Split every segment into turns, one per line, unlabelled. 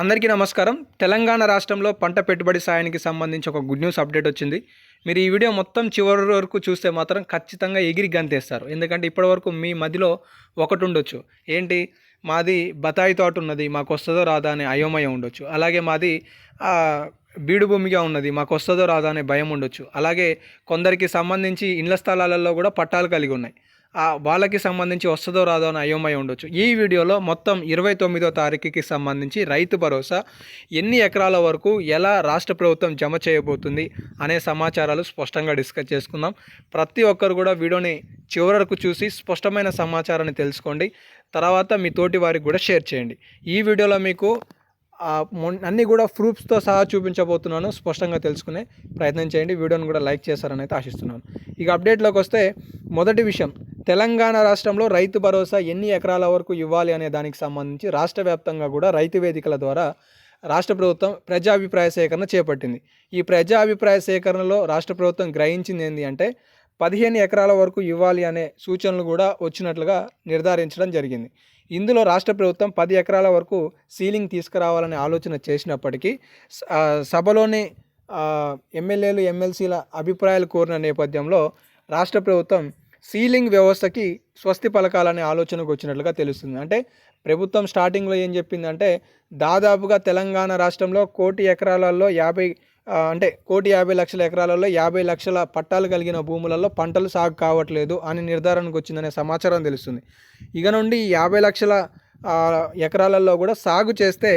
అందరికీ నమస్కారం. తెలంగాణ రాష్ట్రంలో పంట పెట్టుబడి సాయానికి సంబంధించి ఒక గుడ్ న్యూస్ అప్డేట్ వచ్చింది. మీరు ఈ వీడియో మొత్తం చివరి వరకు చూస్తే మాత్రం ఖచ్చితంగా ఎగిరి గంతేస్తారు. ఎందుకంటే ఇప్పటివరకు మీ మధ్యలో ఒకటి ఉండొచ్చు. ఏంటి? మాది బతాయి తోట ఉన్నది మాకు వస్తుందో రాదా అనే అయోమయం ఉండొచ్చు. అలాగే మాది బీడు భూమిగా ఉన్నది మాకు వస్తుందో రాదా అనే భయం ఉండొచ్చు. అలాగే కొందరికి సంబంధించి ఇండ్ల స్థలాలలో కూడా పట్టాలు కలిగి ఉన్నాయి. వాళ్ళకి సంబంధించి వస్తుందో రాదో అని అయోమయం ఉండొచ్చు. ఈ వీడియోలో మొత్తం ఇరవై తొమ్మిదో తారీఖుకి సంబంధించి రైతు భరోసా ఎన్ని ఎకరాల వరకు ఎలా రాష్ట్ర ప్రభుత్వం జమ చేయబోతుంది అనే సమాచారాలు స్పష్టంగా డిస్కస్ చేసుకుందాం. ప్రతి ఒక్కరు కూడా వీడియోని చివరకు చూసి స్పష్టమైన సమాచారాన్ని తెలుసుకోండి. తర్వాత మీ తోటి వారికి కూడా షేర్ చేయండి. ఈ వీడియోలో మీకు అన్నీ కూడా ప్రూఫ్స్తో సహా చూపించబోతున్నాను. స్పష్టంగా తెలుసుకునే ప్రయత్నం చేయండి. వీడియోని కూడా లైక్ చేశారని అయితే ఆశిస్తున్నాను. ఇక అప్డేట్లోకి వస్తే మొదటి విషయం. తెలంగాణ రాష్ట్రంలో రైతు భరోసా ఎన్ని ఎకరాల వరకు ఇవ్వాలి అనే దానికి సంబంధించి రాష్ట్ర వ్యాప్తంగా కూడా రైతు వేదికల ద్వారా రాష్ట్ర ప్రభుత్వం ప్రజాభిప్రాయ సేకరణ చేపట్టింది. ఈ ప్రజాభిప్రాయ సేకరణలో రాష్ట్ర ప్రభుత్వం గ్రహించింది ఏంటి అంటే పదిహేను ఎకరాల వరకు ఇవ్వాలి అనే సూచనలు కూడా వచ్చినట్లుగా నిర్ధారించడం జరిగింది. ఇందులో రాష్ట్ర ప్రభుత్వం పది ఎకరాల వరకు సీలింగ్ తీసుకురావాలనే ఆలోచన చేసినప్పటికీ స- సభలోని ఎమ్మెల్యేలు ఎమ్మెల్సీల అభిప్రాయాలు కోరిన నేపథ్యంలో రాష్ట్ర ప్రభుత్వం సీలింగ్ వ్యవస్థకి స్వస్తి పలకాలనే ఆలోచనకు వచ్చినట్లుగా తెలుస్తుంది. అంటే ప్రభుత్వం స్టార్టింగ్లో ఏం చెప్పిందంటే దాదాపుగా తెలంగాణ రాష్ట్రంలో కోటి ఎకరాలలో యాభై అంటే కోటి యాభై లక్షల ఎకరాలలో యాభై లక్షల పట్టాలు కలిగిన భూములలో పంటలు సాగు కావట్లేదు అని నిర్ధారణకు వచ్చిందనే సమాచారం తెలుస్తుంది. ఇక నుండి ఈ యాభై లక్షల ఎకరాలలో కూడా సాగు చేస్తే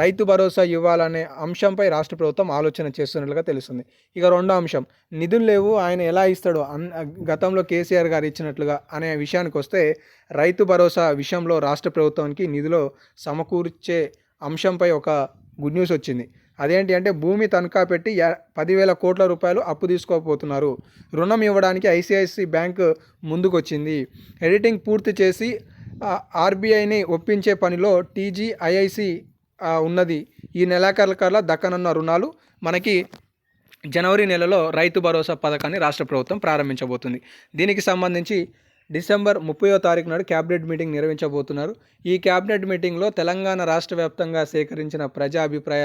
రైతు భరోసా ఇవ్వాలనే అంశంపై రాష్ట్ర ప్రభుత్వం ఆలోచన చేస్తున్నట్లుగా తెలుస్తుంది. ఇక రెండో అంశం నిధులు లేవు ఆయన ఎలా ఇస్తాడో అన్ గతంలో కేసీఆర్ గారు ఇచ్చినట్లుగా అనే విషయానికి వస్తే రైతు భరోసా విషయంలో రాష్ట్ర ప్రభుత్వానికి నిధులు సమకూర్చే అంశంపై ఒక గుడ్ న్యూస్ వచ్చింది. అదేంటి అంటే భూమి తనఖా పెట్టి పదివేల కోట్ల రూపాయలు అప్పు తీసుకోకపోతున్నారు రుణం ఇవ్వడానికి ఐసిఐసి బ్యాంక్ ముందుకొచ్చింది. ఎడిటింగ్ పూర్తి చేసి ఆర్బీఐని ఒప్పించే పనిలో టీజీఐఐసి ఉన్నది. ఈ నెలాఖరుకల్లా దక్కనున్న రుణాలు మనకి జనవరి నెలలో రైతు భరోసా పథకాన్ని రాష్ట్ర ప్రభుత్వం ప్రారంభించబోతుంది. దీనికి సంబంధించి డిసెంబర్ ముప్పయో తారీఖు నాడు క్యాబినెట్ మీటింగ్ నిర్వహించబోతున్నారు. ఈ క్యాబినెట్ మీటింగ్లో తెలంగాణ రాష్ట్ర వ్యాప్తంగా సేకరించిన ప్రజా అభిప్రాయ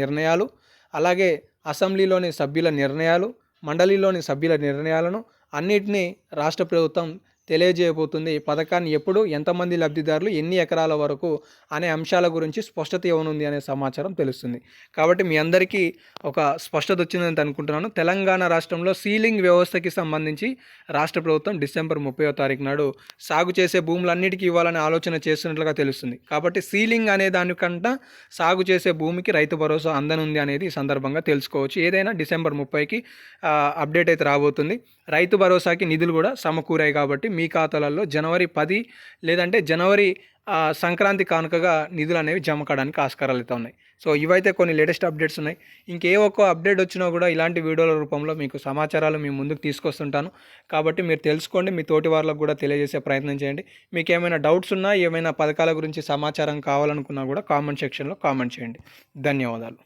నిర్ణయాలు అలాగే అసెంబ్లీలోని సభ్యుల నిర్ణయాలు మండలిలోని సభ్యుల నిర్ణయాలను అన్నిటినీ రాష్ట్ర ప్రభుత్వం తెలియజేయబోతుంది. ఈ పథకాన్ని ఎప్పుడు ఎంతమంది లబ్ధిదారులు ఎన్ని ఎకరాల వరకు అనే అంశాల గురించి స్పష్టత ఇవ్వనుంది అనే సమాచారం తెలుస్తుంది. కాబట్టి మీ అందరికీ ఒక స్పష్టత వచ్చిందని అనుకుంటున్నాను. తెలంగాణ రాష్ట్రంలో సీలింగ్ వ్యవస్థకి సంబంధించి రాష్ట్ర ప్రభుత్వం డిసెంబర్ ముప్పై తారీఖు నాడు సాగు చేసే భూములన్నిటికీ ఇవ్వాలనే ఆలోచన చేస్తున్నట్లుగా తెలుస్తుంది. కాబట్టి సీలింగ్ అనే దానికంట సాగు చేసే భూమికి రైతు భరోసా అందనుంది అనేది ఈ సందర్భంగా తెలుసుకోవచ్చు. ఏదైనా డిసెంబర్ ముప్పైకి అప్డేట్ అయితే రాబోతుంది. రైతు భరోసాకి నిధులు కూడా సమకూరాయి కాబట్టి మీ ఖాతాలలో జనవరి పది లేదంటే జనవరి సంక్రాంతి కానుకగా నిధులు అనేవి జమ కావడానికి ఆస్కారాలు అయితే ఉన్నాయి. సో ఇవైతే కొన్ని లేటెస్ట్ అప్డేట్స్ ఉన్నాయి. ఇంకే ఒక్క అప్డేట్ వచ్చినా కూడా ఇలాంటి వీడియోల రూపంలో మీకు సమాచారాలు మీ ముందుకు తీసుకొస్తుంటాను. కాబట్టి మీరు తెలుసుకోండి మీ తోటి వారికి కూడా తెలియజేసే ప్రయత్నం చేయండి. మీకు ఏమైనా డౌట్స్ ఉన్నా ఏమైనా పథకాల గురించి సమాచారం కావాలనుకున్నా కూడా కామెంట్ సెక్షన్లో కామెంట్ చేయండి. ధన్యవాదాలు.